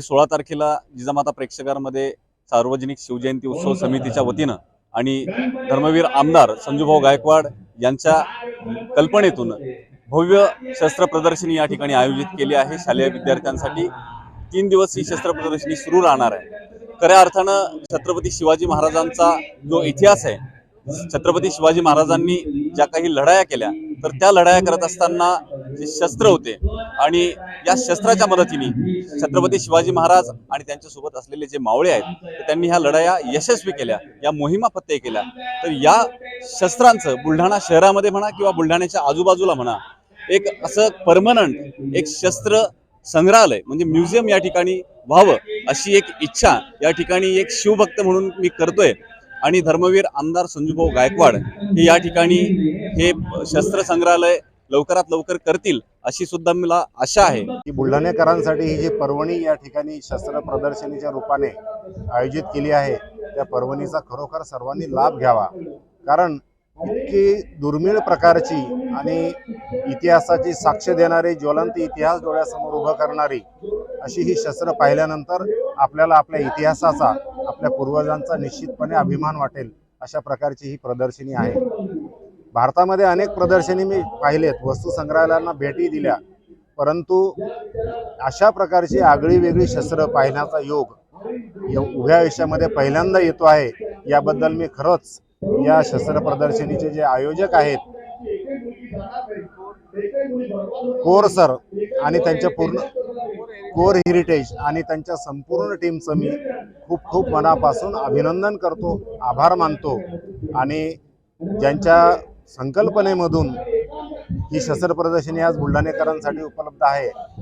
सोळा तारखेला जिजामाता प्रेक्षकांमध्ये सार्वजनिक शिवजयंती उत्सव समितीच्या वतीनं आणि धर्मवीर आमदार संजूभाऊ गायकवाड यांच्या कल्पनेतून भव्य शस्त्र प्रदर्शनी या ठिकाणी आयोजित केली आहे. शालेय विद्यार्थ्यांसाठी तीन दिवस ही शस्त्र प्रदर्शनी सुरू राहणार आहे. खऱ्या अर्थानं छत्रपती शिवाजी महाराजांचा जो इतिहास आहे छत्रपती शिवाजी महाराजांनी ज्या काही लढाया केल्या तर त्या लढाया करत असताना जे शस्त्र होते आणि या शस्त्राच्या मदतीने छत्रपती शिवाजी महाराज आणि त्यांच्यासोबत असलेले जे मावळे आहेत त्यांनी ह्या लढाया यशस्वी केल्या या मोहिमा फत्ते केल्या. तर या शस्त्रांचं बुलढाणा शहरामध्ये म्हणा किंवा बुलढाण्याच्या आजूबाजूला म्हणा एक असं परमनंट एक शस्त्र संग्रहालय म्हणजे म्युझियम या ठिकाणी व्हावं अशी एक इच्छा या ठिकाणी एक शिवभक्त म्हणून मी करतोय. आणि धर्मवीर आमदार संजूभाऊ गायकवाड हे या ठिकाणी हे शस्त्र संग्रहालय लवकरात लवकर करतील अशी सुद्धा मला आशा आहे. की बुलढाणेकरांसाठी ही जी पर्वणी या ठिकाणी शस्त्र प्रदर्शनीच्या रूपाने आयोजित केली आहे त्या पर्वणीचा खरोखर सर्वांनी लाभ घ्यावा. कारण इतकी दुर्मिळ प्रकारची आणि इतिहासाची साक्ष देणारी ज्वलंत इतिहास डोळ्यासमोर उभं करणारी अशी ही शस्त्र पाहिल्यानंतर आपल्याला आपल्या इतिहासाचा आपल्या पूर्वजांचा निश्चितपणे अभिमान वाटेल अशा प्रकारची ही प्रदर्शनी आहे. भारतामध्ये अनेक प्रदर्शनी मी पाहिलेत वस्तू संग्रहालयांना भेटी दिल्या. परंतु अशा प्रकारची आगळी वेगळी शस्त्र पाहण्याचा योग या उभ्या आयुष्यामध्ये पहिल्यांदा येतो आहे याबद्दल मी खरंच या शस्त्र प्रदर्शनीचे जे आयोजक आहेत कोर सर आणि त्यांच्या पूर्ण कोर हेरिटेज आणि त्यांच्या संपूर्ण टीमचं मी खूप खूप मनापासून अभिनंदन करतो आभार मानतो आणि ज्यांच्या संकल्पनेमधून ही शस्त्र प्रदर्शनी आज बुलढाणेकरांसाठी उपलब्ध आहे.